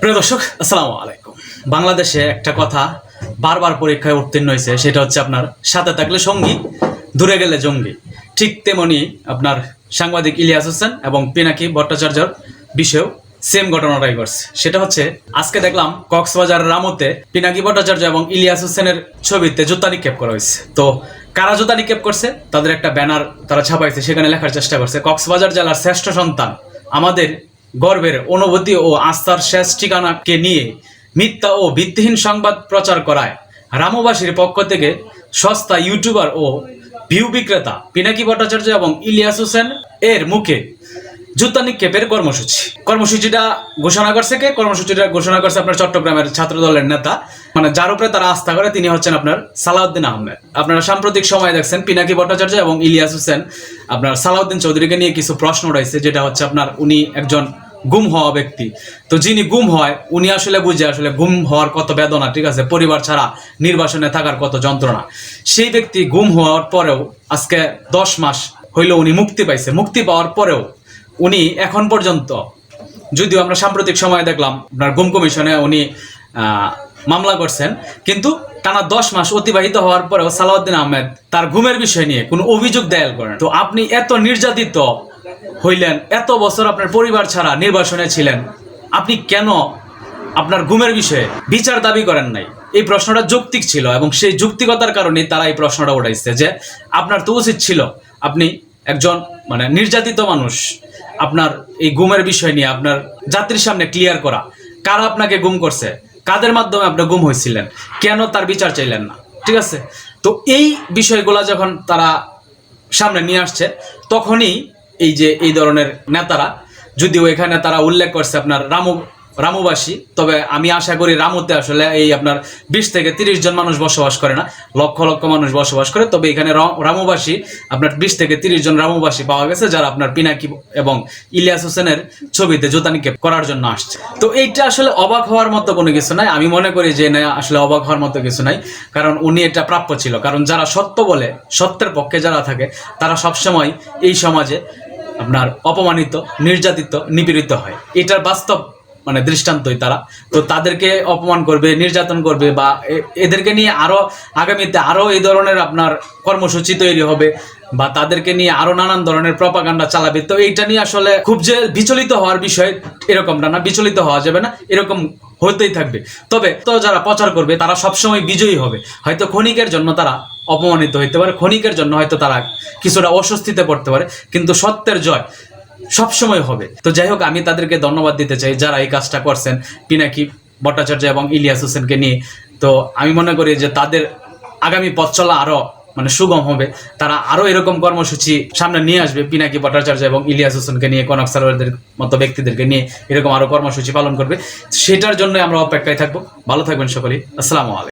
প্রিয় দর্শক, আসসালামু আলাইকুম। বাংলাদেশে একটা কথা বারবার পরীক্ষায় উত্তীর্ণ হয়েছে, সেটা হচ্ছে আপনার সাথে থাকলে সঙ্গী, দূরে গেলে জঙ্গি। ঠিক তেমনি আপনার সাংবাদিক ইলিয়াস হোসেন এবং পিনাকি ভট্টাচার্যর বিষয়েও সেম ঘটনাটাই ঘটছে সেটা হচ্ছে, আজকে দেখলাম কক্সবাজার রামতে পিনাকি ভট্টাচার্য এবং ইলিয়াস হোসেনের ছবিতে জুতা নিক্ষেপ করা হয়েছে। তো কারা জুতা নিক্ষেপ করছে? তাদের একটা ব্যানার তারা ছাপাইছে, সেখানে লেখার চেষ্টা করছে, কক্সবাজার জেলার শ্রেষ্ঠ সন্তান, আমাদের গর্বের অনুভূতি ও আস্থার শেষ ঠিকানাকে নিয়ে মিথ্যা ও ভিত্তিহীন সংবাদ প্রচার করায় রামবাসীর পক্ষ থেকে সস্তা ইউটিউবার ও ভিউ বিক্রেতা পিনাকি ভট্টাচার্য এবং ইলিয়াস হোসেন এর মুখে জুতা নিক্ষেপের কর্মসূচি। কর্মসূচিটা ঘোষণা করছে কে? কর্মসূচিটা ঘোষণা করছে আপনার চট্টগ্রামের ছাত্র দলের নেতা। মানে যার উপরে তারা আস্থা করে তিনি হচ্ছেন আপনার সালাউদ্দিন আহমেদ। আপনারা সাম্প্রতিক সময় দেখছেন পিনাকি ভট্টাচার্য এবং ইলিয়াস হোসেন আপনার সালাউদ্দিন চৌধুরীকে নিয়ে কিছু প্রশ্ন উঠাইছে, যেটা হচ্ছে আপনার উনি একজন গুম হওয়া ব্যক্তি। তো যিনি গুম হয়, উনি আসলে বুঝে আসলে গুম হওয়ার কত বেদনা, ঠিক আছে? পরিবার ছাড়া নির্বাসনে থাকার কত যন্ত্রণা। সেই ব্যক্তি গুম হওয়ার পরেও আজকে দশ মাস হইল উনি মুক্তি পাইছে। মুক্তি পাওয়ার পরেও উনি এখন পর্যন্ত, যদিও আমরা সাম্প্রতিক সময়ে দেখলাম, আপনার গুম কমিশনে উনি মামলা করছেন, কিন্তু টানা দশ মাস অতিবাহিত হওয়ার পরেও সালাউদ্দিন আহমেদ তার ঘুমের বিষয় নিয়ে কোনো অভিযোগ দায়ের করেন তো আপনি এত নির্যাতিত হইলেন, এত বছর আপনার পরিবার ছাড়া নির্বাসনে ছিলেন। আপনি কেন আপনার ঘুমের বিষয়ে বিচার দাবি করেন নাই? এই প্রশ্নটা যৌক্তিক ছিল এবং সেই যুক্তিকতার কারণে তারা এই প্রশ্নটা উঠাইছে যে, আপনার তো উচিত ছিল আপনি একজন মানে নির্যাতিত মানুষ, আপনার এই গুমের বিষয় নিয়ে, আপনার যাত্রীর সামনে ক্লিয়ার করা। কারা আপনাকে গুম করছে? কাদের মাধ্যমে আপনি গুম হয়েছিলেন কেন তার বিচার চাইলেন না? ঠিক আছে? তো এই বিষয়গুলো যখন তারা সামনে নিয়ে আসছে, তখনই এই যে, এই ধরনের নেতারা, যদিও এখানে তারা উল্লেখ করছে আপনার রামু, রামুবাসী, তবে আমি আশা করি রামুতে আসলে এই আপনার বিশ থেকে তিরিশ জন মানুষ বসবাস করে না, লক্ষ লক্ষ মানুষ বসবাস করে, তবে এখানে রামুবাসী, আপনার বিশ থেকে তিরিশ জন রামুবাসী পাওয়া গেছে, যারা আপনার পিনাকি এবং ইলিয়াস হোসেনের ছবিতে জোতা নিক্ষেপ করার জন্য আসছে। তো এইটা আসলে অবাক হওয়ার মতো কোনো কিছু নাই, আমি মনে করি যে না, আসলে অবাক হওয়ার মতো কিছু নাই, কারণ উনি এটা প্রাপ্য ছিল, কারণ যারা সত্য বলে, সত্যের পক্ষে যারা থাকে, তারা সবসময় এই সমাজে আপনার অপমানিত, নির্যাতিত, নিপীড়িত হয়। এটার বাস্তব মানে দৃষ্টান্তই তারা। তো তাদেরকে অপমান করবে, নির্যাতন করবে বা এদেরকে নিয়ে আরও আগামীতে আরও এই ধরনের আপনার কর্মসূচি তৈরি হবে বা তাদেরকে নিয়ে আরও নানান ধরনের প্রপাগান্ডা চালাবে। তো এইটা নিয়ে আসলে খুব যে বিচলিত হওয়ার বিষয় এরকমটা না, বিচলিত হওয়া যাবে না। এরকম হতেই থাকবে। তবে তো যারা প্রচার করবে, তারা সবসময় বিজয়ী হবে। হয়তো ক্ষণিকের জন্য তারা অপমানিত হইতে পারে, ক্ষণিকের জন্য হয়তো তারা কিছুটা অস্বস্তিতে পড়তে পারে, কিন্তু সত্যের জয় সবসময় হবে। তো যাই হোক, আমি তাদেরকে ধন্যবাদ দিতে চাই যারা এই কাজটা করছেন, পিনাকি ভট্টাচার্য এবং ইলিয়াস হোসেনকে নিয়ে। তো আমি মনে করি যে তাদের আগামী পথ চলা আরও মানে সুগম হবে, তারা আরও এরকম কর্মসূচি সামনে নিয়ে আসবে, পিনাকি ভট্টাচার্য এবং ইলিয়াস হোসেনকে নিয়ে, কনক সারোয়ারদের মতো ব্যক্তিদেরকে নিয়ে এরকম আরও কর্মসূচি পালন করবে। সেটার জন্য আমরা অপেক্ষায় থাকব। ভালো থাকবেন সকলেই। আসসালামু আলাইকুম।